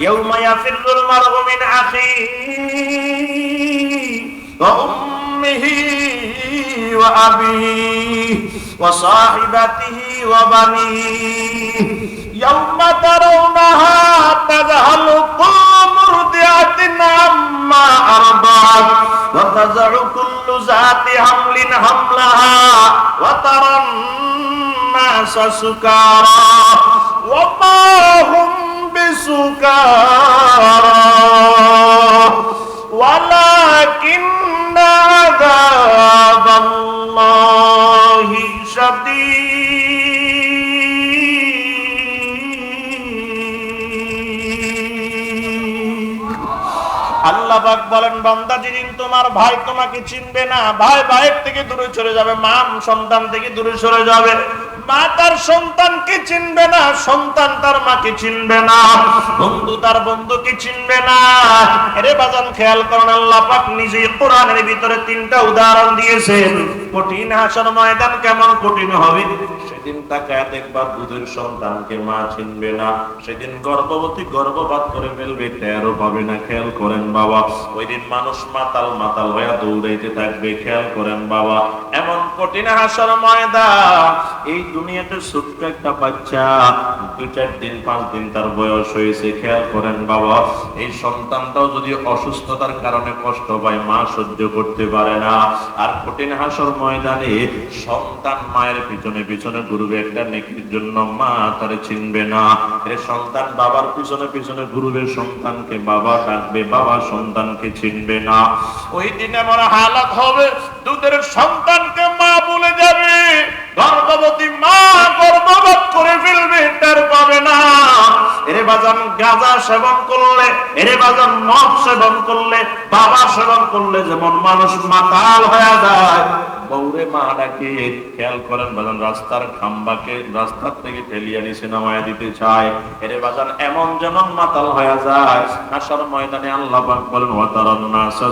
يوم يفر المرء من أخيه وأمه وأبيه وصاحبته وبنيه يوم ترونها تذهل كل مرضعة عما أرضعت وتزع كل ذات حمل حملها وترى الناس سكارى وما هم بسكارى ولكن عذاب الله شديد আল্লাহ বলেন, বান্দা যেদিন তোমার ভাই তোমাকে চিনবে না, ভাই ভাইয়ের থেকে দূরে চলে যাবে মা সন্তান থেকে দূরে সরে যাবে। মা চিনবে না বন্ধু তার বন্ধুকে চিনবে না। খেয়াল কোরআনের ভিতরে তিনটা উদাহরণ দিয়েছেন। কঠিন হাসর ময়দান কেমন কঠিন হবে? সেদিন তাকায় দেখবা দুধের সন্তানকে মা চিনবে না। সেদিন গর্ভবতী গর্ভপাত করে ফেলবে, টেরও পাবে না। খেয়াল করেন বাবা ওই দিন মানুষ মাতাল মাতাল হয়ে দৌড়াইতে থাকবে, খেয়াল করেন বাবা। এমন কঠিন হাসর ময়দান, এই দুনিয়াতে ছোট্ট একটা বাচ্চা দুই চার দিন, পাঁচ দিন তার বয়স হয়েছে, খেয়াল করেন বাবা। এই সন্তানটাও যদি অসুস্থতার কারণে কষ্ট পায়, মা সহ্য করতে পারে না। আর কঠিন হাসর ময়দানে সন্তান মায়ের পিছনে পিছনে ঘুরবে একটা নেকির জন্য মা তারে চিনবে না। এর সন্তান বাবার পিছনে পিছনে ঘুরবে সন্তানকে বাবা ডাকবে, বাবা সন্তানকে চিনবে না। ওই দিন আমার হালাত হবে, দুধের সন্তানকে মা বলে যাবে। গর্ভবতী মা গর্ভপাত করে ফেলবে, টের পাবে না। এরে বাজান, গাঁজা সেবন করলে, এরে বাজান, মদ সেবন করলে, বাবা সেবন করলে যেমন মানুষ মাতাল হয়ে যায়। বৌরে মা খেয়াল করেন বাজান, রাস্তার খাম্বাকে, রাস্তার থেকে নামায় দিতে চায়। এরে বাজান, এমন যেমন মাতাল হয়ে যায়। আসার ময়দানে আল্লাহ বলেন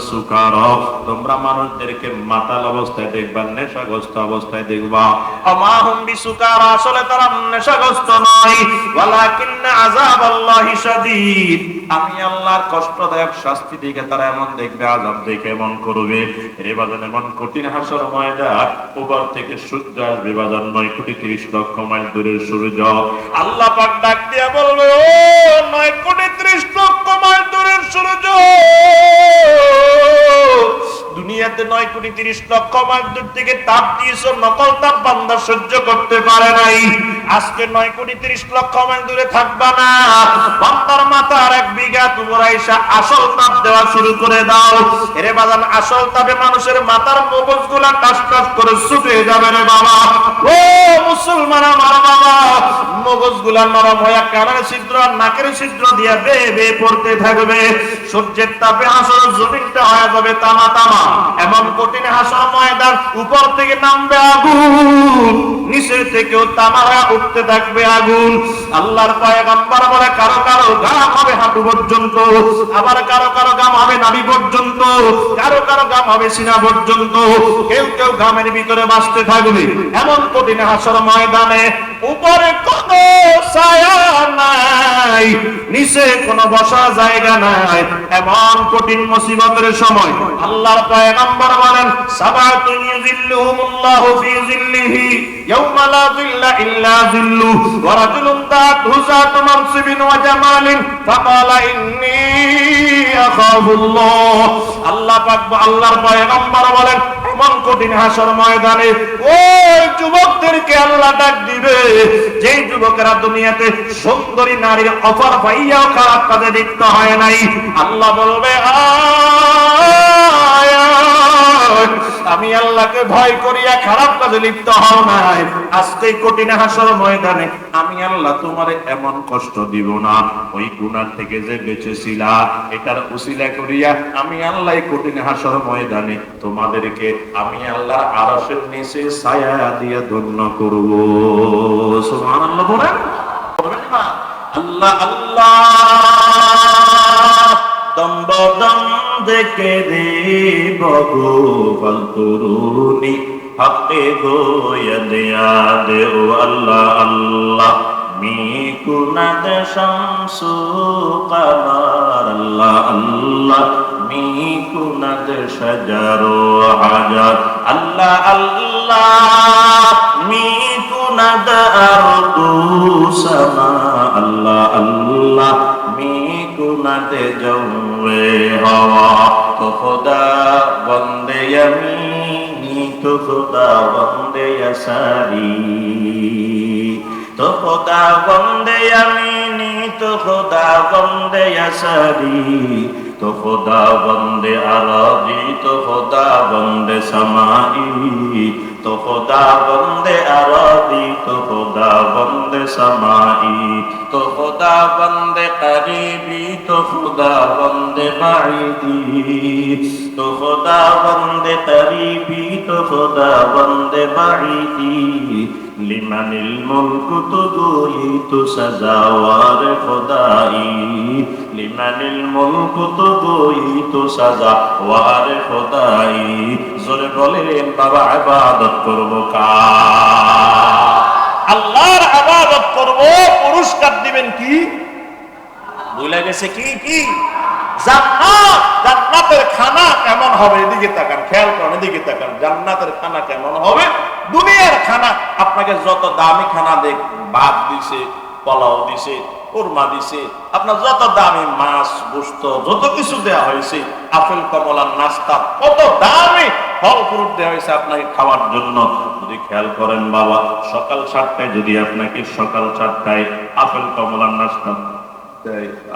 সুকারা তোমরা মানুষদেরকে মাতাল অবস্থায় দেখবা, নেশাগ্রস্ত অবস্থায় দেখবা। অমাহুম বিসুকারা, আসলে তারা নেশাগ্রস্ত নয়। ওয়ালাকিন্না আযাবাল্লাহি শাদীদ। আমি আল্লাহর কষ্টদায়ক শাস্তি দিকে তারা এমন দেখবে, আযাব দেখে এমন করবে। রে বাজান এমন কঠিন হাসর ময়দান, উপর থেকে সূর্য আসবে বাজান নয় কোটি তিরিশ লক্ষ মাইল দূরের সূর্য। আল্লাহ পাক ডাক দিয়া বলবে, ও নয় কোটি ত্রিশ লক্ষ মাইল দূরের সূর্য! দুনিয়াতে নয় কোটি তিরিশ লক্ষ মাইল দূর থেকে তাপ দিয়েছ, নকল তাপ বান্দা সহ্য করতে পারে নাই। আজকে নয় কোটি তিরিশ লক্ষ মাইল দূরে থাকবা না। বান্দার মাথার এক বিঘা তোমার আইসা আসল তাপ দেওয়া শুরু করে দাও। এরে বাজান, আসল তাপে মানুষের মাথার মগজগুলা টাস টাস করে ছুটে যাবে রে বাবা। ও মুসলমান আমার বাবা মগজগুলা নরম হয়ে কানের ছিদ্র আর নাকের ছিদ্র দিয়া বে বে পড়তে থাকবে। সূর্যের তাপে আসল জমিনটা হয়ে যাবে তামা তামা। এমন কঠিন হাসর ময়দান, উপর থেকে নামবে আগুন, নিচে থেকেও তামা হয়ে উঠতে থাকবে আগুন। আল্লাহর পয়গম্বর বলে, কারও কারও গাম হবে হাঁটু পর্যন্ত, আবার কারও কারও গাম হবে নাভি পর্যন্ত, কারও কারও গাম হবে সিনা পর্যন্ত। কেউ কেউ গামের ভিতরে বাঁচতে থাকবে। এমন কঠিন হাসর ময়দানে উপরে কোন ছায়া নাই, নিচে কোনো বসা জায়গা নাই। এমন কঠিন মুসিবতের সময় আল্লাহর পয়গম্বর বলেন সাবাতুন ইউজিল্লুহুমুল্লাহু ফি জিল্লিহি ইয়াওমা লা জিল্লা ইল্লা জিল্লু ওয়া রাজুলুন দাতুহু যাতু মানসিবিন ওয়া জামালিন ফাকালা ইন্নী আখাফুল্লাহ আল্লাহ পাক আল্লাহর পয়গম্বর বলেন এমন কঠিন হাসর ময়দানে ওই যুবকদেরকে আল্লাহ ডাক দিবে যেই যুবকেরা দুনিয়াতে সুন্দরী নারীর অফার পাইয়াও খারাপ কাজে লিপ্ত হয় নাই। আল্লাহ বলবে আয়, আমি আল্লাহকে ভয় করিয়া খারাপ কাজে লিপ্ত হও নাই। আজকে কঠিন হাসর ময়দানে আমি আল্লাহ তোমার এমন কষ্ট দিব না। ওই গুনার থেকে যে বেঁচেছিলা, এটার উসিলা করিয়া আমি আল্লাহ কঠিন হাসর ময়দানে তোমাদেরকে আমি আল্লাহ আরশের নিচে ছায়া দিয়ে ধন্য করব। সুবহানাল্লাহ বলেন? আল্লাহ আল্লাহ। দম্ব দম দেখে দেব গো ফল তরুণী হকে গো ইয়াদ ইয়াদ ও আল্লাহ। আল্লাহ মিকুনাদ শামসু কামার, আল্লাহ আল্লাহ। মিকুনাদ শাজারু হাজার, আল্লাহ আল্লাহ। মিকুনাদ আরদু সামা, আল্লাহ আল্লাহ। গুনাতে জমে হওয়া তো খোদা বন্দে আমি তো খোদা বন্দে সারি তো খোদা বন্দে আমি তো খোদা বন্দে সারি তো খোদা বন্দে আরবি, তো খোদা বন্দে সমাই তো খোদা বন্দে আরবি তো খোদা বন্দে সামাই তো খোদা বন্দে করিবি তো খোদা বন্দে বাঈদি তো খোদা বন্দে করিবি তো খোদা বন্দে বাঈদি لمن الملك تدويت سزاوار خدائي لمن الملك تدويت سزاوار خدائي زر بولين بابا عبادت আল্লাহর ইবাদত করব, পুরস্কার দিবেন কি? ভুলে গেছে কি কি? জান্নাত, জান্নাতের খানা কেমন হবে? এদিকে তাকান, খেয়াল করেন, এদিকে তাকান। জান্নাতের খানা কেমন হবে? দুনিয়ার খানা, আপনাকে যত দামি খানা দেখ, ভাত দিছে, পোলাও দিছে কোরমা দিছে, আপনার যত দামি মাছ, গোস্ত, যত কিছু দেওয়া হয়েছে, আপেল কমলার নাস্তা, কত দামি ফল ফ্রুট দেওয়া হয়েছে আপনাকে খাওয়ার জন্য। যদি খেয়াল করেন বাবা, সকাল সাতটায় যদি আপনাকে সকাল সাতটায় আপেল কমলার নাস্তা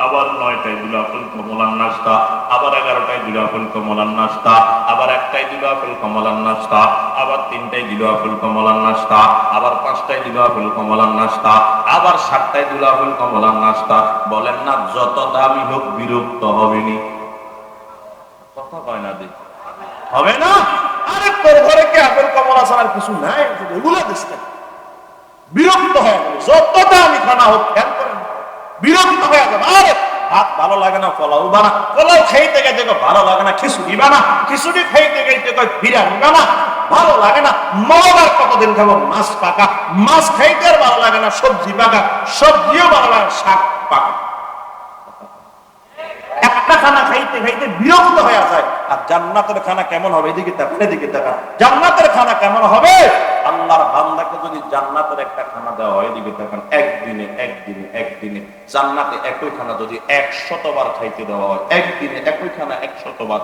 আবার নয়টায় দিল আপেল কমলার নাস্তা, আবার এগারোটায় দিল আপেল কমলার নাস্তা, আবার একটায় দিল আপেল কমলার নাস্তা, আবার তিনটায় দিল আপেল কমলার নাস্তা, আবার পাঁচটায় দিল আপেল কমলার নাস্তা, আবার সাতটায় দিল আপেল কমলার নাস্তা। বলেন না, যত দামি হোক বিরক্ত হবেনি। কথা কয় না দিক হবে না? আরে তোর ঘরে কি আপেল, কমলা ছাড়ার কিছু নাই? এগুলো দিস বিরক্ত হয়ে গেল। যত দামি খানা হোক, খেয়াল করেন বিরক্ত হয়ে যাবে আরে, ভাত ভালো লাগে না, পোলাও বানা পোলাও খাইতে কয় ভালো লাগে না, খিচুড়ি বানা খিচুড়ি খাইতে কয় বিরিয়ানি বানা ভালো লাগে না মজার কতদিন খাব? মাছ পাকা। মাছ খাইতে আর ভালো লাগে না, সবজি পাকা। সবজিও ভালো লাগে শাক একটা খানা খাইতে খাইতে বিরক্ত হয়ে যায়। আর জান্নাতের খানা কেমন হবে? এদিকে তাকান এদিকে তাকান। জান্নাতের খানা কেমন হবে? আল্লাহর বান্দাকে যদি জান্নাতের একটা খানা দেওয়া হয়, এদিকে তাকান, একদিনে একদিনে একদিনে। জান্নাতে একই খানা যদি একশতবার খাইতে দেওয়া হয়, একদিনে একই খানা একশতবার।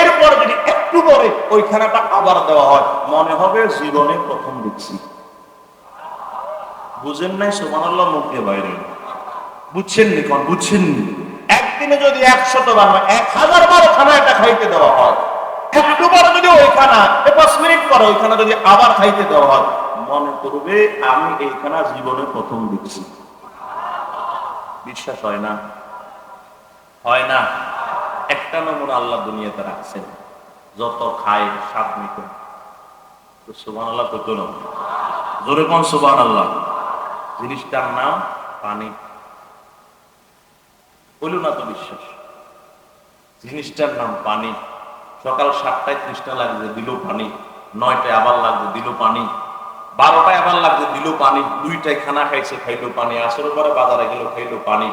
এরপর যদি একটু পরে ওই খানাটা আবার দেওয়া হয়, মনে হবে জীবনে প্রথম দিচ্ছি বুঝেন নাই? সুবহানাল্লাহ, মুখে বাইরে। বুঝছেন নি কোন? বুঝছেন নি? একদিনে যদি একশত বার বা এক হাজার বার খানা এটা খাইতে দেওয়া হয়। একটু বার যদি ওই খানা পাঁচ মিনিট পরে ওই খানা যদি আবার খাইতে দেওয়া হয়, মনে করবে আমি এই খানা জীবনে প্রথম দিচ্ছি বিশ্বাস হয় না? হয় না। একটা নমুনা আল্লাহ দুনিয়াতে রাখছেন। যত খায়, স্বাদ নিত। সুবান আল্লাহ তো জোরে কোন সুবান আল্লাহ জিনিসটার নাম পানি। হইল না তো বিশ্বাস। জিনিসটার নাম পানি। সকাল সাতটায় তৃষ্ণা লাগছে, দিল পানি। নয়টায় আবার লাগছে, দিল পানি। বারোটায় আবার লাগছে, দিল পানি। দুইটায় খানা খাইছে, খাইলো পানি। আসর পরে বাজারে গেল, খাইলো পানি।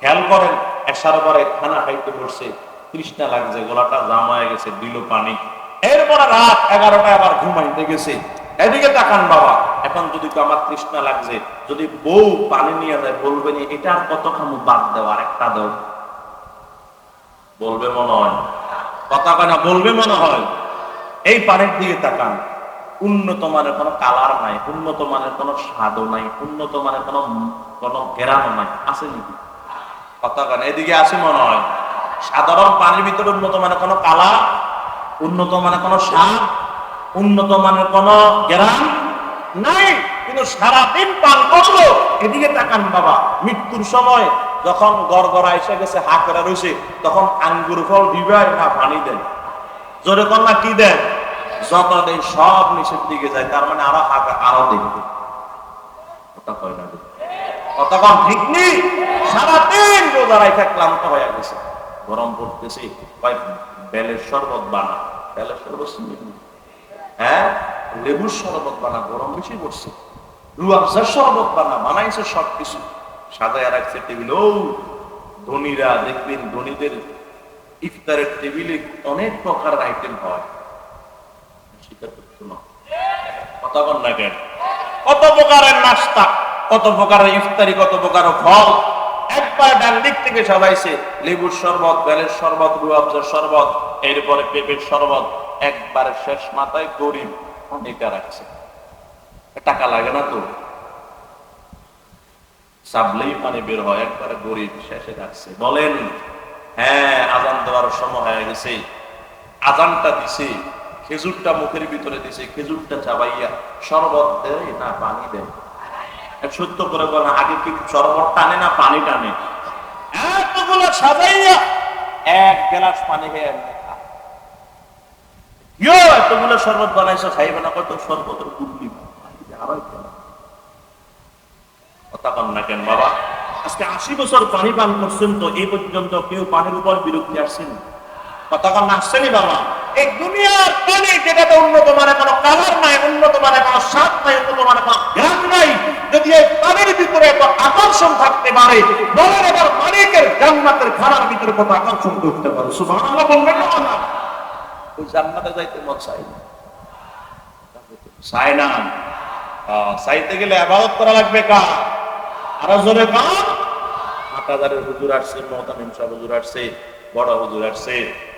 খেয়াল করেন, এসার পরে খানা খাইতে বসছে, তৃষ্ণা লাগছে, গলাটা জাম হয়ে গেছে, দিল পানি। এরপরে রাত এগারোটায় আবার ঘুমাইতে গেছে। এদিকে তাকান বাবা। এখন যদি তো আমার তৃষ্ণা লাগছে, যদি বউ পানি নিয়ে যায়, বলবে নি এটা কত খামু বাদ দেওয়া, আর একটা দাও। বলবে মনে হয়। কথা কয় না, বলবে মনে হয়। এই পানির দিকে তাকান। উন্নত মানের কোনো কালার নাই উন্নত মানের কোনো স্বাদও নাই উন্নত মানের কোনো কোনো গেরানো নাই। আছে নাকি? কথা কয় না, এদিকে আছে মনে হয়। সাধারণ পানির ভিতরে উন্নত মানের কোনো কালার উন্নত মানের কোনো স্বাদ উন্নত মানের কোনো জ্ঞান নাই, কিন্তু সারাদিন পান করল। এদিকে তাকান বাবা, মৃত্যুর সময় যখন গড়গড়া এসে গেছে হা করে রয়েছে, তখন আঙ্গুর ফল দিবে না, পানি দেন। জোরে কন্যা কি দেন? যত দেয় সব নিচের দিকে যায়, তার মানে আরও হাঁকা আরও দেখবে। কথা ঠিক নেই সারাদিন রোজা রাখা ক্লান্ত হয়ে গেছে। গরম পড়তেছে বেলের শরবত বানা, বেলের শরবত হ্যাঁ? লেবুর শরবত বানা, গরম বেশি পড়ছে রুয়াবজা শরবত বানা, বানাইছে সব কিছু সাজায় রাখছে টেবিল। ও, ধনীরা দেখবেন, ধনীদের ইফতারের টেবিলে অনেক প্রকার আইটেম হয়। করছ কত প্রকারের নাস্তা, কত প্রকারের ইফতারি, কত প্রকারের ফল। একবার ডান দিক থেকে সবাইছে, লেবুর শরবত, বেলের শরবত রুয়াবজার শরবত, এরপরে পেঁপের শরবত, একবার শেষ মাথায় গরিব। অনেকটা রাখছে টাকা লাগে না তো। সাবলেই পানি বের হয়, একবারে গরিব শেষে রাখছে বলেন হ্যাঁ আজান দেওয়ার সময় হয়ে গেছে। আজানটা দিছে, খেজুরটা মুখের ভিতরে দিছে, খেজুরটা চাবাইয়া শরবত দেয় না পানি দেয়? সত্য করে বলেন, আগে কি শরবত টানে না পানি টানে? এতগুলো সাজাইয়া এক গ্লাস পানি খেয়ে। এতগুলো শরবত বানাইছো, খাইবে না, কত শরবতের গুলি আড়াই গ্লাস। কথা কন বাবা? আজকে আশি বছর পানি পান করছেন তো, এই পর্যন্ত কেউ পানির উপর বিরক্তি আসছেন কথা আসছেনি বাবা? এই দুনিয়ার পানি যেটাতে উন্নত মানে কোনো কালার নাই, উন্নত মানে কোনো স্বাদ নাই, উন্নত মানে কোনো জ্ঞান নাই, যদি এই পানির ভিতরে আকর্ষণ থাকতে পারে মালিকের জান্নাতের খানার ভিতরে কত আকর্ষণ করতে পারে? বলবেন না ওই জান্নাতে যাইতে মন চাই না। চায় না। চাইতে গেলে আবাদত করা লাগবে কার? আরও জোরে কার হাটাদারের হুজুর আসছে হুজুর আসছে, বড় হুজুর আসছে,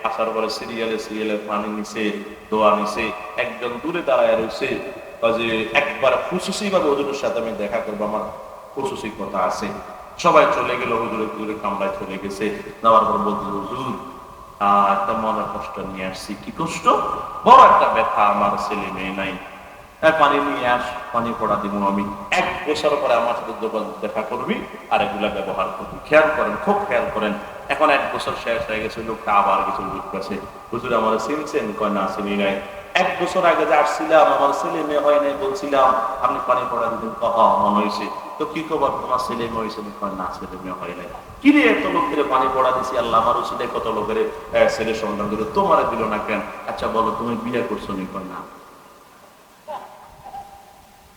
আসার পরে সিরিয়ালে সিরিয়ালে পানি নিছে, দোয়া নিছে, একজন দূরে দাঁড়ায় রয়েছে যে, একবার খুশুসি ভাবে হুজুরের সাথে আমি দেখা করব, আমার খুশুসি কথা আছে। সবাই চলে গেল হুজুরে হুজুরে কামড়ায় চলে গেছে। যাওয়ার পর বলছে, হুজুর আহ একটা কষ্ট নিয়ে আসছি। কি কষ্ট? বড় একটা ব্যথা আমার ছেলে মেয়ে নাই। পানি নিয়ে আস, পানি পড়া দিব আমি। এক বছর পরে আমার সাথে দেখা করবি আর এগুলা ব্যবহার করবি। খেয়াল করেন, খুব খেয়াল করেন। এখন এক বছর শেষ হয়ে গেছে, লোকটা আবার কিছু লোক কাছে হুজুর আমার চিনছেন কয় না চিনি নাই। এক বছর আগে যে আসছিলাম, আমার ছেলে মেয়ে হয় নাই বলছিলাম, আপনি পানি পড়া দিবেন কহ, মনে হয়েছে তো কি খবর? তোমার ছেলে মেয়ে হয়েছে কয় না, ছেলে মেয়ে হয় নাই। কি রে এত লোকের পানি পড়া দিছি? আল্লাহ আমার উচিত কত লোকের ছেলে সন্ধান দিল। তোমার দিল না কেন? আচ্ছা বলো, তুমি বিয়ে করছ নি না।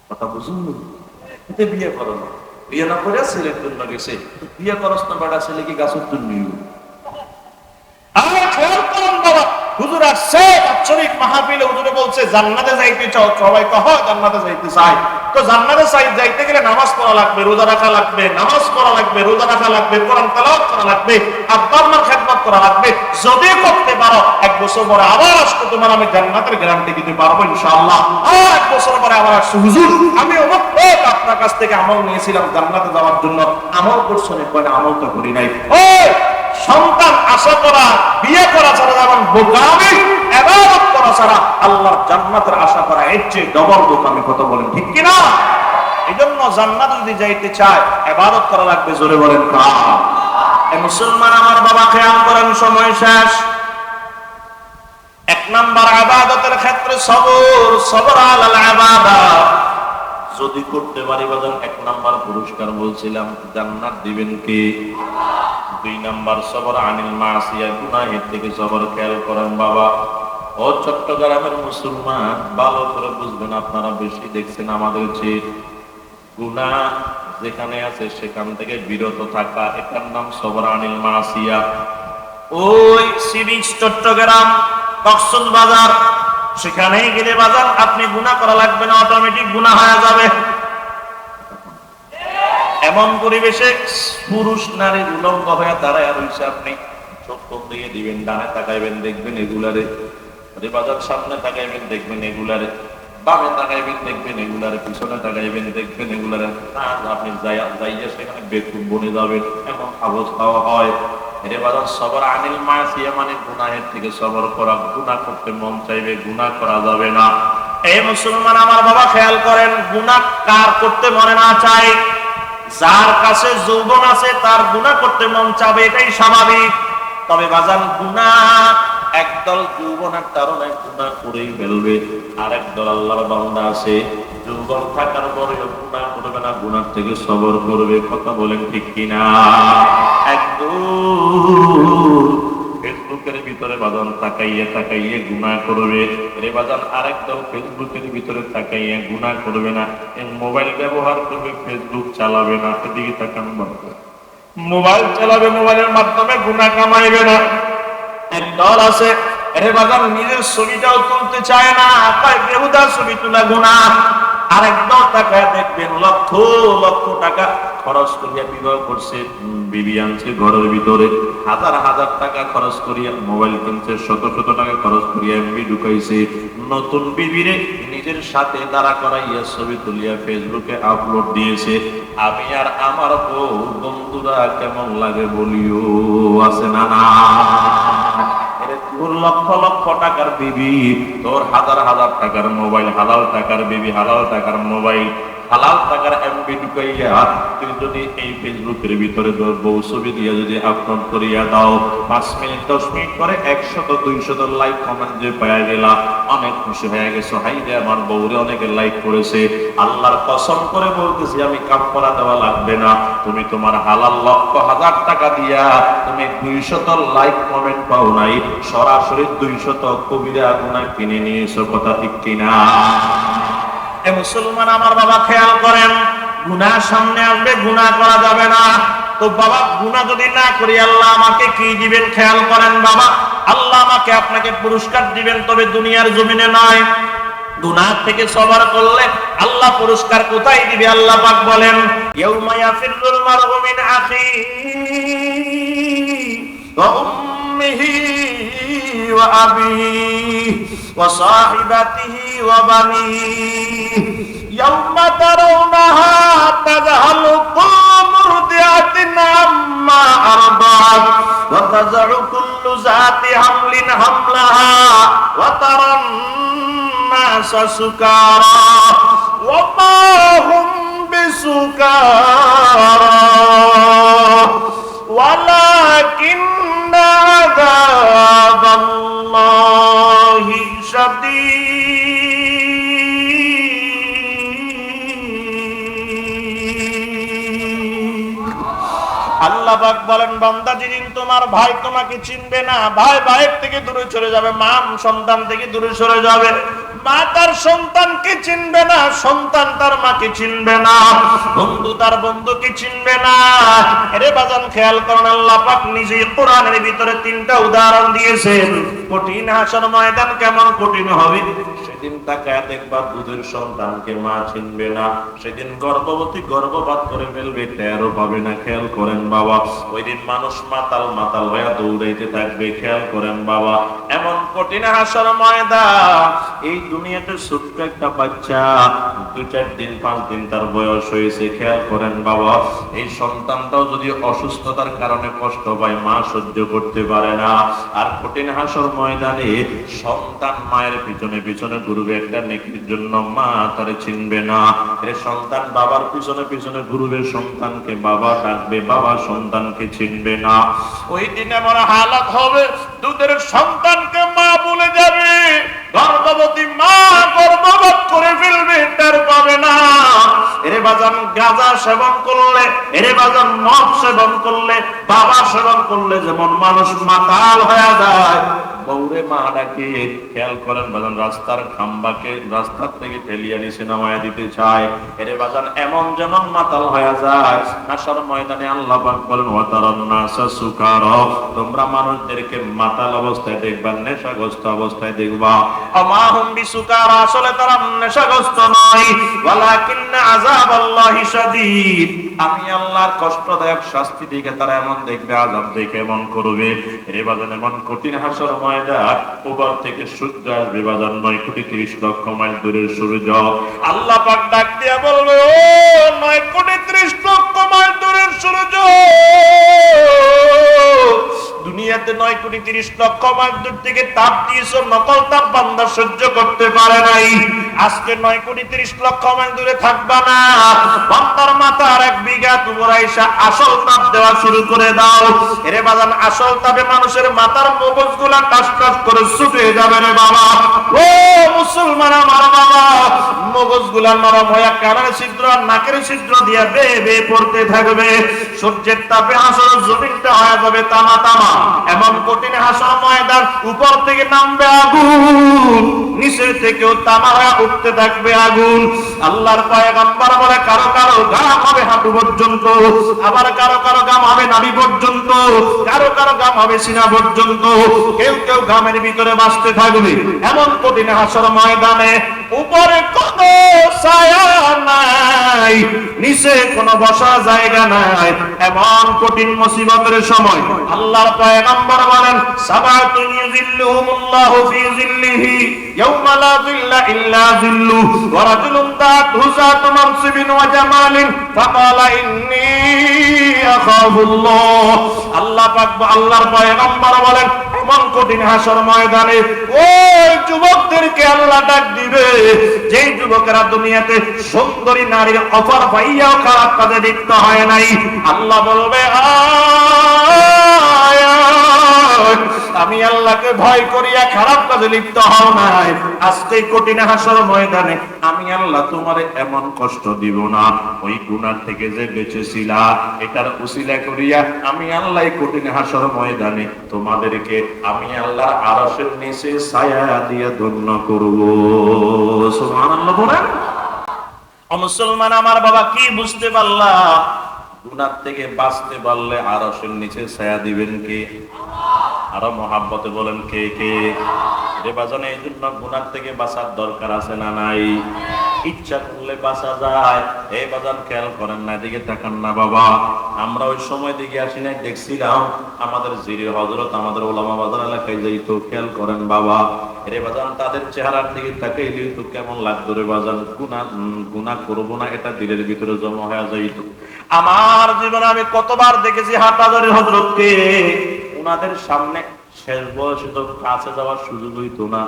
কথা বুঝুন বিয়ে করো না। বিয়ে না করে ছেলের জন্য গেছে। বিয়ে করস না বেড়া ছেলে কি গাছের জন্য আর খেয়াল করুন বাবা হুজুর আসছে বাৎসরিক মাহফিলে হুজুরে বলছে, জান্নাতে যাইতে চাও? সবাই কহ জান্নাতে যাইতে চাই। তো জান্নাতে চাই, যাইতে গেলে নামাজ পড়া লাগবে, রোজা রাখা লাগবে, নামাজ পড়া লাগবে, রোজা রাখা লাগবে, কোরআন তেলাওয়াত করা লাগবে, আব্বা আম্মার খেদমত করা লাগবে। যদি করতে পারো, এক বছর পরে আবার আসতো তোমার, আমি জান্নাতের গ্যারান্টি দিতে পারব ইনশাআল্লাহ। আর এক বছর পরে আবার আসছো, হুজুর, আমি অমুক আপনার কাছ থেকে আমল নিয়েছিলাম জান্নাতে যাওয়ার জন্য। আমল করছ না আমল তো করি নাই। ওই সন্তান আশা করা, বিয়ে করা ছাড়া যেমন বোকামি এবাদত করা ছাড়া আল্লাহর জান্নাতের আশা করা, এর চেয়ে ডবল বোকামি কথা বলেন, ঠিক কিনা? এই জন্য জান্নাত যদি যাইতে চায়, এবাদত করা লাগবে, জোরে বলেন মুসলমান আমার বাবা খেয়াল করেন, সময় শেষ। এক নাম্বার আবাদতের ক্ষেত্রে সবর সবর আলাল আবাদত যদি করতে পারি বাজান, এক নাম্বার পুরস্কার বলছিলাম, জান্নাত দিবেন কে? দুই নাম্বার, সবর আনিল মাসিয়া, গুনাহের থেকে সবর খেয়াল করেন বাবা। ও চট্টগ্রামের মুসলমান, ভালো করে বুঝবেন আপনারা, বেশি দেখছেন আমাদের যে গুনা যেখানে আছে, সেখান থেকে বিরত থাকা, এটার নাম সবর আনিল মাসিয়া। ওই সিরিজ চট্টগ্রাম কক্সন সেখানেই গেলে বাজার আপনি গুণা করা লাগবে না অটোমেটিক গুণা হয়ে যাবে। এমন পরিবেশে পুরুষ নারীর উলঙ্গ হয়ে দাঁড়ায় রয়েছে আপনি কোন দিকে দিবেন, ডানে তাকাইবেন, দেখবেন এগুলারে। বাজার সামনে তাকাইবেন, দেখবেন এগুলারে। বামে তাকাইবেন, দেখবেন এগুলারে। পিছনে তাকাইবেন, দেখবেন এগুলারে। আপনি যাইয়া সেখানে বেকুব বনে যাবেন। এমন অবস্থাও হয়। এরে বাজার সবর আনিল মাসিয়া মানে গুনাহের থেকে সবর করা। গুনাহ করতে মন চাইবে, গুনাহ করা যাবে না। এই মুসলমান, আমার বাবা খেয়াল করেন, গুনাহ কার করতে মনে না চাই যার কাছে যৌবন আছে, তার গুনাহ করতে মন চাবে, এটাই স্বাভাবিক। তবে বাজান, গুনাহ একদল যৌবনের কারণে গুণা করেই ফেলবে আর একদল আল্লাহর বান্দা আছে। যৌবন থাকার পরেও গুনাহ করবে না গুণার থেকে সবর করবে, কথা বলেন ঠিক কিনা? একদম। ফেসবুকের ভিতরে বাজান তাকাইয়া তাকাইয়া গুনাহ করবে রে বাজান আরেক ফেসবুকের ভিতরে তাকাইয়া গুনাহ করবে না মোবাইল ব্যবহার করবে, ফেসবুক চালাবে না, এদিকে তাকান মোবাইল চালাবে, মোবাইলের মাধ্যমে গুনাহ কামাইবে না। এক দল আছে, এরে বাজার নিজের ছবিটাও তুলতে চায় না তাই বেহুদা ছবি তোলা গুণা আরেক দল টাকা দেখবেন লক্ষ লক্ষ টাকা খরচ করিয়া বিবাহ করছে বিবি আনছে ঘরের ভিতরে। হাজার হাজার টাকা খরচ করিয়া, মোবাইল কিনছে, শত শত টাকা খরচ করিয়া এমবি ঢুকাইছে। নতুন বিবিরে নিজের সাথে দাঁড়া করাইয়া ছবি তুলিয়া ফেসবুকে আপলোড দিয়েছে। আমি আর আমার বউ, বন্ধুরা কেমন লাগে বলিও, আছে না না? লক্ষ লক্ষ টাকার বিবি, তোর হাজার হাজার টাকার মোবাইল, হালাল টাকার বিবি, হালাল টাকার মোবাইল। হালাল টাকার এমবি ঢুকাইয়া তুই যদি এই ফেসবুকের ভিতরে তোর বউ ছবি দিয়ে যদি আপলোড করিয়া দাও, পাঁচ মিনিট, দশ মিনিট পরে একশত, দুইশত লাইক কমেন্ট যে পাওয়া গেলা, অনেক খুশি হয়ে গেছো। হাই রে, আমার বউরে অনেকে লাইক করেছে। আল্লাহর কসম করে বলতেছি, আমি কাপড়া দেওয়া লাগবে না। তুমি তোমার হালাল লক্ষ হাজার টাকা দিয়া তুমি দুইশত লাইক কমেন্ট পাও নাই। সরাসরি দুইশত কবিরা গুণা কিনে নিয়েছো, কথা ঠিক কিনা? এ মুসলমান আমার বাবা খেয়াল করেন গুনাহ সামনে আসবে, গুনাহ করা যাবে না। তো বাবা, গুনাহ যদি না করি, আল্লাহ আমাকে কি দিবেন খেয়াল করেন বাবা? আল্লাহ আমাকে আপনাকে পুরস্কার দিবেন, তবে দুনিয়ার জমিনে নয় গুনাহ থেকে সবার করলে আল্লাহ পুরস্কার কোথায় দিবে? আল্লাহ পাক বলেন, ইয়াউমা ইয়াফিরুল মারউ মিন আখি وأمه وأبيه وصاحبته وبنيه يوم ترونها تذهل كل مرضعة عما أرضعت وتزع كل ذات حمل حملها وترى الناس سكارى وما هم بسكارى ولكن عذاب الله شديد আল্লাহ পাক বলেন বান্দা যেদিন তোমার ভাই তোমাকে চিনবে না ভাই ভাইয়ের থেকে দূরে চলে যাবে মা সন্তান থেকে দূরে সরে যাবে মা তার সন্তানকে চিনবে না, সন্তান তার মাকে চিনবে না, বন্ধু তার বন্ধুকে চিনবে না। এরে বাজান, খেয়াল করেন, আল্লাহ পাক নিজে কোরআনের ভিতরে তিনটা উদাহরণ দিয়েছেন। কঠিন হাসার ময়দান কেমন কঠিন হবে? সেদিন তাকায় দেখবা দুধের সন্তানকে মা চিনবে না। সেদিন গর্ভবতী গর্ভপাত করে ফেলবে পাবে না, খেয়াল করেন বাবা। ওই দিন মানুষ মাতাল মাতাল দৌড়াইতে থাকবে, খেয়াল করেন বাবা। এমন কঠিন হাসর ময়দান, এই দুনিয়াতে ছোট্ট একটা বাচ্চা দু চার দিন, পাঁচ দিন তার বয়স হয়েছে, খেয়াল করেন বাবা। এই সন্তানটাও যদি অসুস্থতার কারণে কষ্ট পায়, মা সহ্য করতে পারে না। আর কঠিন হাসর ময়দানে সন্তান মায়ের পিছনে পিছনে একটা নেকির জন্য মা তারে চিনবে না। এ সন্তান বাবার পিছনে পিছনে ঘুরবে সন্তানকে বাবা ডাকবে, বাবা সন্তানকে চিনবে না। ওই দিন এমন হালাত হবে, দুধের সন্তানকে মা বলে যাবে। গর্ভবতী মা গর্ভপাত করে ফেলবে তার পাবে না। এরে বাজান গাঁজা সেবন করলে, এরে বাজান মদ সেবন করলে, বাবা সেবন করলে যেমন মানুষ মাতাল হয়ে যায় বৌরে মা ডাকে খেয়াল করেন, বাজান রাস্তার খাম্বাকে, রাস্তার থেকে ঠেলিয়া নিচে নামায়া দিতে চায়। এরে বাজান, এমন যেমন মাতাল হয়ে যায় আসার ময়দানে আল্লাহ পাক বলেন ওয়াতারান নাসা সুকার তোমরা মানুষদেরকে মাতাল অবস্থায় দেখবা, নেশাগ্রস্ত অবস্থায় দেখবা। আমাহুম বিসুকার, আসলে তারা নেশাগ্রস্ত নয়। ওয়ালাকিন আযাবাল্লাহি শাদীদ। আমি আল্লাহর কষ্টদায়ক শাস্তি দিকে তারা এমন দেখবে, আযাব দেখে এমন করবে। রে বাজান, এমন কঠিন হাসর ময়দান ওপার থেকে সূর্য আসবে বাজার নয় কোটি তিরিশ লক্ষ মাইল দূরের সূর্য। আল্লাহ পাক ডাক দিয়া বলবে, ও নয় কোটি ত্রিশ লক্ষ মাইল দূরের সূর্য! দুনিয়াতে নয় কোটি তিরিশ লক্ষ মাইল দূর থেকে তাপ দিয়েছ, নকল তাপ বান্দা সহ্য করতে পারে নাই। আজকে নয় কোটি তিরিশ লক্ষ মাইল দূরে থাকবা না। বান্দার মাথার এক বিঘা তোমার আইসা আসল তাপ দেওয়া শুরু করে দাও। এরে বাজান, আসল তাপে মানুষের মাথার মগজগুলা টাস টাস করে ছুটে যাবে রে বাবা। ও মুসলমান আমার বাবা মগজগুলা নরম হয়ে কানের ছিদ্র আর নাকের ছিদ্র দিয়া বে বে পড়তে থাকবে। সূর্যের তাপে আসল জমিনটা হয়ে যাবে তামা তামা। এমন কঠিন হাসর ময়দান উপর থেকে নামবে আগুন, নিচের থেকেও তামা হয়ে উঠতে থাকবে আগুন। আল্লাহর পয়গম্বর বলে, কারও কারও ঘাম হবে হাঁটু পর্যন্ত, আবার কারও কারও গাম হবে নাভি পর্যন্ত, কারও কারও গাম হবে সিনা পর্যন্ত। কেউ কেউ ঘামের ভিতরে বাঁচতে থাকবে। এমন কঠিন হাসর ময়দানে উপরে কোনো ছায়া নাই, নিচে কোনো বসা জায়গা নাই। এমন কঠিন মুসিবতের সময় আল্লাহর পয়গম্বর বলেন সাবাতুন ইউযিল্লুহুমুল্লাহু ফি লা ইল্লা ওয়া রাজুলুন দাতুহু যাতু মানসিবিন ওয়া জামালিন। ফাকালা ইন্নী আখাফুল্লাহ আল্লাহ পাক আল্লাহর পয়গম্বর বলেন এমন কঠিন হাসর ময়দানে ওই যুবকদেরকে আল্লাহ ডাক দিবে। যেই যুবকেরা দুনিয়াতে সুন্দরী নারীর অফার পাইয়াও খারাপ কাজে লিপ্ত হয় নাই আল্লাহ বলবে আয়, আমি আল্লাহকে ভয় করিয়া খারাপ কাজে লিপ্ত হও নাই। আজকে কঠিন হাসর ময়দানে আমি আল্লাহ তোমারে এমন কষ্ট দিব না। ওই গুনার থেকে যে বেঁচেছিলা, এটার উসিলা করিয়া আমি আল্লাহ কঠিন হাসর ময়দানে তোমাদেরকে আমি আল্লাহ আরশের নিচে ছায়া দিয়ে ধন্য করব। সুবহানাল্লাহ বলেন। মুসলমান, আমার বাবা কি বুঝতে পারলা? গুনার থেকে বাঁচতে পারলে আরশের নিচে ছায়া দিবেন কে? আরও মহাব্বতে বলেন কে কে? রে বাজানে, এই জন্য গুনার থেকে বাঁচার দরকার আছে না নাই? ইচ্ছা করলে বাঁচা যায়। এই বাজান, খেয়াল করেন না দিকে তাকান না বাবা। আমরা ওই সময় দিকে আসি নাই, দেখছিলাম আমাদের জিরির হজরত আমাদের ওলামা বাজার এলাকায় যাইতো। খেয়াল করেন বাবা, রে বাজান, তাদের চেহারার দিকে তাকাইলে তো কেমন লাগতো রে বাজান? গুনা গুনাহ করব না, এটা দিলের ভিতরে জমা হয়ে যাইত। আমার জীবনে আমি কতবার দেখেছি হাটাজারি হজরতকে। ওনাদের সামনে শেষ বয়সে তো কাছে যাওয়ার সুযোগ হইতো না।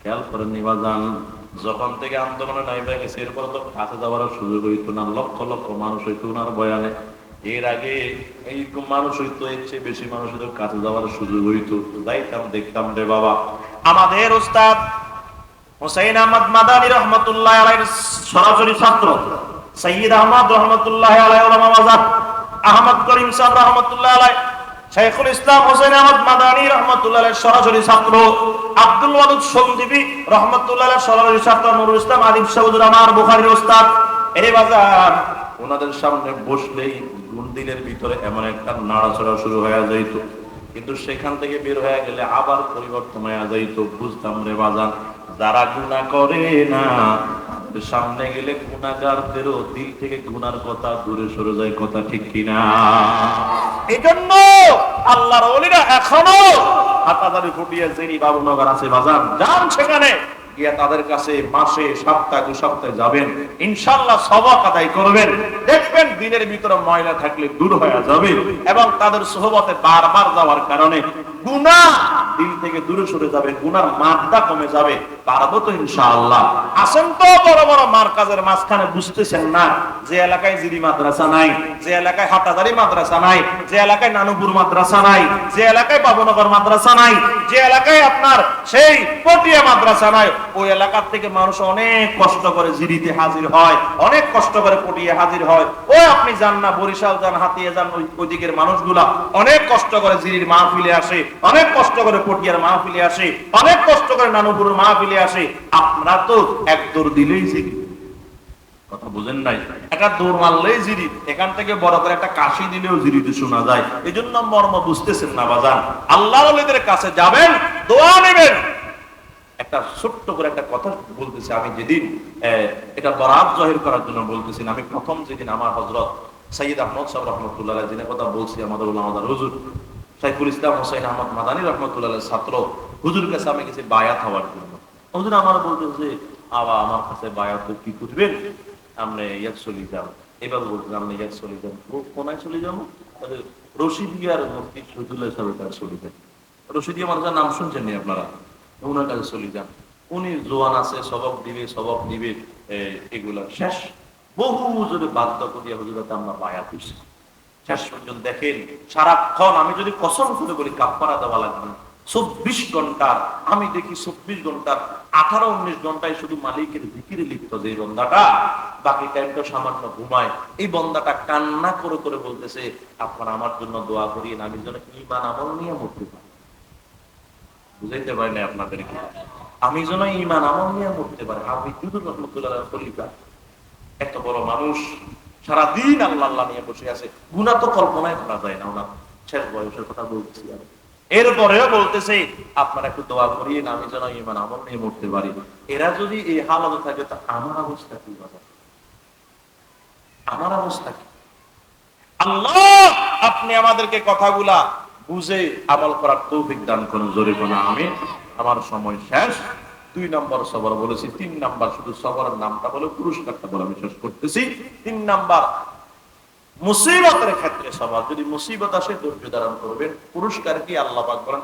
খেয়াল করেন নিবাজান যখন থেকে আন্দোলনে নাইবা গেছে, এরপর তো কাছে যাওয়ার সুযোগ হইতো না। লক্ষ লক্ষ মানুষ হইতো ওনার বয়ানে। এর আগে এই মানুষ হইতো, এর চেয়ে বেশি মানুষ হইতো, কাছে যাওয়ার সুযোগ হইতো। যাইতাম, দেখতাম রে বাবা। আমাদের উস্তাদ হোসাইন আহমদ মাদানী রহমতুল্লাহ সরাসরি ছাত্র। সৈয়দ আহমদ রহমতুল্লাহ আহমদ করিম রহমতুল্লাহ আলাইহি শেখুল ইসলাম হোসেন আহমদ মাদানী রহমতুল্লাহ সরাসরি ছাত্র, আব্দুল সন্দীপী রহমতুল্লাহ সরাসরি ছাত্র নুরুল ইসলাম আদিব বুখারীর ওস্তাদ। বাজার ওনাদের সামনে বসলেই গুন্দিলের ভিতরে এমন একটা নাড়াচড়া শুরু হয়ে যাইতো। কিন্তু সেখান থেকে বের হয়ে গেলে আবার পরিবর্তন হয়ে যাইতো, বুঝতাম রে বাজান। যারা গুণা করে না, সামনে গেলে গুণাগারদেরও দিল থেকে গুনার কথা দূরে সরে যায় কথা ঠিক কিনা? এই জন্য আল্লাহর ওলিরা এখনও হাতাদারি ফুটিয়ে জেনি বাবুনগর আছে বাজার, যান সেখানে। গিয়া তাদের কাছে মাসে, সপ্তাহে সপ্তাহে যাবেন। ইনশাল্লাহ সবক করবেন। দেখবেন দিনের ভিতরে ময়লা থাকলে দূর হয়ে যাবে এবং তাদের সোহবতে বারবার যাওয়ার কারণে গুনাহ দিল থেকে দূরে সরে যাবে, গুনার মাত্রা কমে যাবে। পারব তো ইনশাআল্লাহ। আসেন তো বড় বড় মার্কাজের মাঝখানে বুঝতেছেন না, যে এলাকায় জিরি মাদ্রাসা নাই, যে এলাকায় হাটাদারি মাদ্রাসা নাই, যে এলাকায় নানুপুর মাদ্রাসা নাই, যে এলাকায় বাবুনগর মাদ্রাসা নাই, যে এলাকায় আপনার সেই পটিয়া মাদ্রাসা নাই, ওই এলাকার থেকে মানুষ অনেক কষ্ট করে জিরিতে হাজির হয়, অনেক কষ্ট করে পটিয়ে হাজির হয়। ও আপনি যান না, বরিশাল যান, হাতিয়ে যান, ওই ওই দিকের মানুষগুলা অনেক কষ্ট করে জিরির মাহফিলে আসে, অনেক কষ্ট করে পটিয়ার মাহফিলে আসে, অনেক কষ্ট করে নানুপুরের মাহফিলে আসে, আপনারা তো এক দৌড় দিলেই জিরি কথা বুঝেন নাই? একটা দৌড় মারলেই জিরি এখান থেকে বড় করে একটা কাশি দিলেও জিরিতে শোনা যায়। এই জন্য মর্ম বুঝতেছেন না, বাজান। আল্লাহ কাছে যাবেন, দোয়া নেবেন। একটা ছোট্ট করে একটা কথা বলতেছি আমি যেদিন এটা বরাত জহির করার জন্য বলতেছি আমি প্রথম যেদিন আমার হজরত সৈয়দ আহমদ সাহেব রহমতুল্লাহ যিনি কথা বলছি আমাদের আমাদের হুজুর, সাইফুল ইসলাম হোসেন আহমদ মাদানী রহমতুল্লাহ ছাত্র হুজুর কাছে আমি গেছি বায়াত হওয়ার জন্য। হুজুর আমার বলতেন যে, আবা, আমার কাছে বায়াত কি করবেন? আপনি ইয়াদ চলে যান এবার বলতেন আপনি ইয়াদ চলে যান কোনায় চলে যাব? রশিদিয়ার মুফতি শহীদুল্লাহ সাহেবের কাছে চলে যান রশিদিয়া মানুষের নাম শুনছেন নি আপনারা? ওনার কাছে চলে যান উনি জোয়ান আছে সবক দিবে সবক দিবে এগুলা শেষ। বহু জোরে বাধ্য করিয়া হুজুরতে আমরা বায়া করছি। শেষ পর্যন্ত দেখেন, সারাক্ষণ আমি যদি কসম করে বলি কাপ্পারা দেওয়া লাগবে না। চব্বিশ ঘণ্টার আমি দেখি চব্বিশ ঘণ্টার আঠারো, উনিশ ঘন্টায় শুধু মালিকের ভিকিরে লিপ্ত যে বন্দাটা, বাকি টাইমটা সামান্য ঘুমায়। এই বন্দাটা কান্না করে করে বলতেছে, আপনারা আমার জন্য দোয়া করিয়েন, আমি যেন ইমান আমল নিয়ে মরতে পারি। বুঝাইতে পারি না আপনাদেরকে? আমি যেন ইমান আমল নিয়ে মরতে পারি। আমি দুদুর রহমতুল্লাহ খলিফা। এত বড় মানুষ, সারাদিন আল্লাহ আল্লাহ নিয়ে বসে আছে। গুণা তো কল্পনায় করা যায় না, ওনার শেষ বয়সের কথা বলতেছি আমি। এরপরেও বলতেছে, আপনারা একটু দোয়া করিয়ে আমি যেন ইমান আমল নিয়ে মরতে পারি। এরা যদি এই হালতে থাকে, তা আমার অবস্থা কি বাবা? আমার অবস্থা কি? আল্লাহ, আপনি আমাদেরকে কথাগুলা বুঝে আমল করার তৌফিক দান করুন, জোরে কোন আমি আমার সময় শেষ। দুই নম্বর সবর বলেছি, তিন নাম্বার শুধু সবরের নামটা বলে পুরস্কারটা বলে আমি শেষ করতেছি। তিন নাম্বার মুসিবতের ক্ষেত্রে সবার, যদি মুসিবত আসে ধৈর্য ধারণ করবেন। পুরস্কার কি আল্লাহ বলেন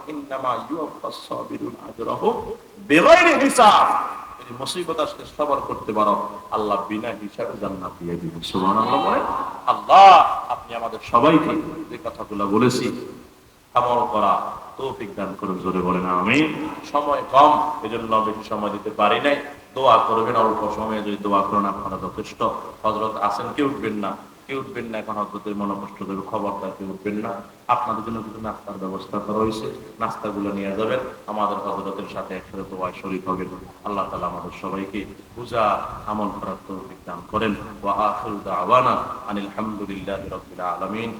সময় কম সময় দিতে পারি নাই। দোয়া করবেন, অল্প সময়ে যদি দোয়া করেন, আপনারা যথেষ্ট। হজরত আছেন কেউ উঠবেন না। কেউ উঠবেন না? এখন হজরতের মনে কষ্ট দেবে খবরদার কেউ উঠবেন না? আপনাদের জন্য কিছু নাস্তার ব্যবস্থা করা হয়েছে। নাস্তাগুলো নিয়ে যাবেন। আমাদের হজরতের সাথে একসাথে তোমায় শরীর হবে আল্লাহ তালা আমাদের সবাইকে পূজা, আমল করার তৌফিক দান করেন। ওয়া আখিরু দাওয়ানা আনিল হামদুলিল্লাহি রাব্বিল আলামিন।